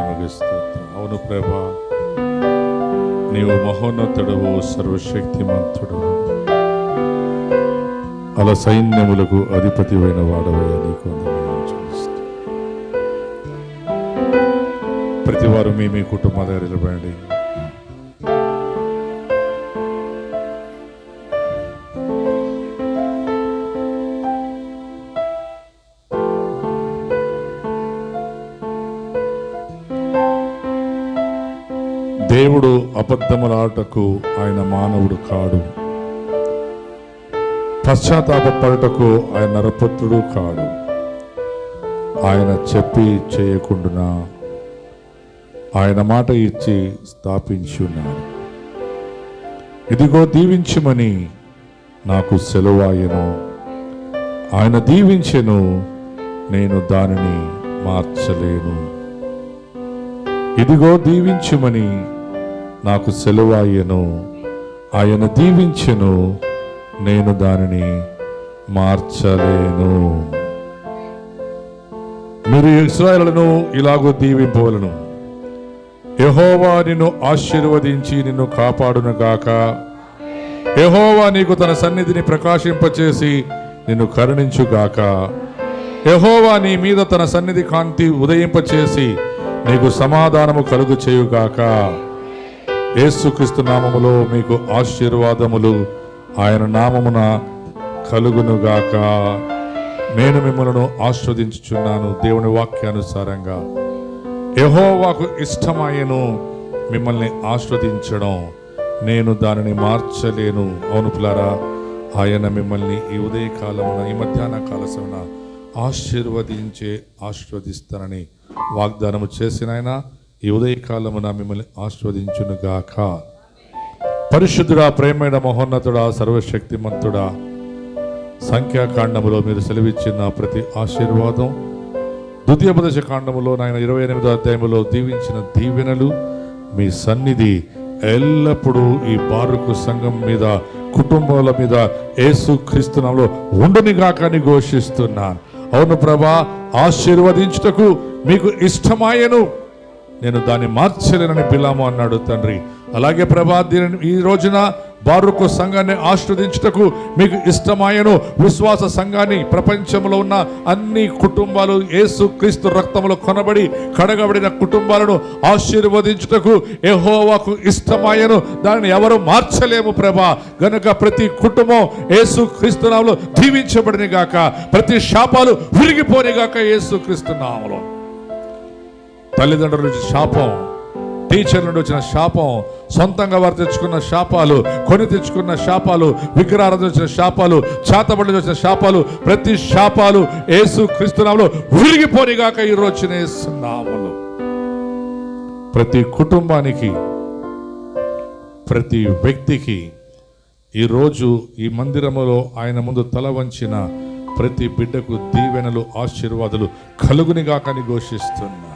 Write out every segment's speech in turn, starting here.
నిಮಗೆ స్తోత్రం అవును ప్రభా నీవు మహోన్నతుడవు సర్వశక్తిమంతుడు అలా సైన్యములకు అధిపతివైన వాడవయ్యా నీకు ప్రతి వారు మీ మీ కుటుంబ దగ్గర నిలబడండి దేవుడు అబద్ధములాటకు ఆయన మానవుడు కాడు. పశ్చాత్తాపడటకు ఆయన నరపుత్రుడు కాడు. ఆయన చెప్పి చేయకుండా ఆయన మాట ఇచ్చి స్థాపించున్నాడు. ఇదిగో దీవించుమని నాకు సెలవాయను ఆయన దీవించెను నేను దానిని మార్చలేను. ఇదిగో దీవించుమని నాకు సెలవాయను ఆయన దీవించెను. నేను దానిని మార్చలేను. మీరు ఇస్రాయలను ఇలాగో దీవింపవలను. యహోవా నిన్ను ఆశీర్వదించి నిన్ను కాపాడును గాక యహోవా నీకు తన సన్నిధిని ప్రకాశింపచేసి నిన్ను కరుణించుగాక. యహోవా నీ మీద తన సన్నిధి కాంతి ఉదయింపచేసి నీకు సమాధానము కలుగు చేయుగాక యేసుక్రీస్తు నామములో మీకు ఆశీర్వాదములు. ఆయన నామమున కలుగునుగాక. నేను మిమ్మలను ఆస్వాదించుచున్నాను దేవుని వాక్యానుసారంగా. యహోవాకు ఇష్టమాయను మిమ్మల్ని ఆస్వాదించడం. నేను దానిని మార్చలేను. అవును పిల్లారా ఆయన మిమ్మల్ని ఈ ఉదయకాలమున ఈ మధ్యాహ్న కాలసమున ఆశీర్వదించే ఆశీర్వదిస్తానని వాగ్దానము చేసిన ఆయన ఈ ఉదయకాలమున మిమ్మల్ని ఆస్వాదించునుగాక పరిశుద్ధుడా ప్రేమైన మహోన్నతుడా సర్వశక్తిమంతుడా సంఖ్యాకాండములో మీరు సెలవిచ్చిన ప్రతి ఆశీర్వాదం ద్వితీయోపదేశ కాండములో నాయన ఇరవై ఎనిమిదో అధ్యాయంలో దీవించిన దీవెనలు మీ సన్నిధి ఎల్లప్పుడూ ఈ బారుకు సంఘం మీద కుటుంబాల మీద ఏసు క్రీస్తునంలో ఉండనిగాక అని ఘోషిస్తున్నాను. అవును ప్రభా ఆశీర్వదించుటకు మీకు ఇష్టమాయను. నేను దాన్ని మార్చలేనని పిలాము అన్నాడు తండ్రి. అలాగే ప్రభా దీనిని ఈ రోజున బారుకు సంఘాన్ని ఆస్వాదించుటకు మీకు ఇష్టమాయను విశ్వాస సంఘాన్ని ప్రపంచంలో ఉన్న అన్ని కుటుంబాలు యేసు క్రీస్తు రక్తంలో కొనబడి కడగబడిన కుటుంబాలను ఆశీర్వదించుటకు ఎహోవాకు ఇష్టమాయను. దానిని ఎవరు మార్చలేము ప్రభా. గనుక ప్రతి కుటుంబం యేసు క్రీస్తునామలో దీవించబడినగాక ప్రతి శాపాలు విరిగిపోనిగాక యేసు క్రీస్తునామలో తల్లిదండ్రుల నుంచి శాపం టీచర్ నుండి వచ్చిన శాపం సొంతంగా వారు తెచ్చుకున్న శాపాలు కొని తెచ్చుకున్న శాపాలు విగ్రహారాధన వచ్చిన శాపాలు చేతబడి వచ్చిన శాపాలు ప్రతి శాపాలు ఏసు క్రీస్తునామలో విరిగిపోనిగాక ఈ రోజున నామలు ప్రతి కుటుంబానికి ప్రతి వ్యక్తికి ఈరోజు ఈ మందిరములో ఆయన ముందు తల వంచిన ప్రతి బిడ్డకు దీవెనలు ఆశీర్వాదాలు కలుగునిగాకని ఘోషిస్తున్నా.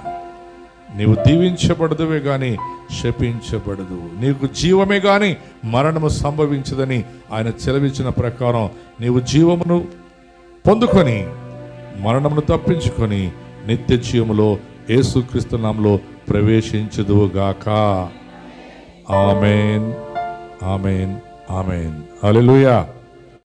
నీవు దీవించబడదువే కానీ శపించబడదు. నీకు జీవమే కానీ మరణము సంభవించదని ఆయన చెలవించిన ప్రకారం నీవు జీవమును పొందుకొని మరణమును తప్పించుకొని నిత్య జీవములో ఏసుక్రీస్తునాంలో నామములో ప్రవేశించదువుగాక. ఆమెన్. ఆమెన్. ఆమెన్. అలెలుయా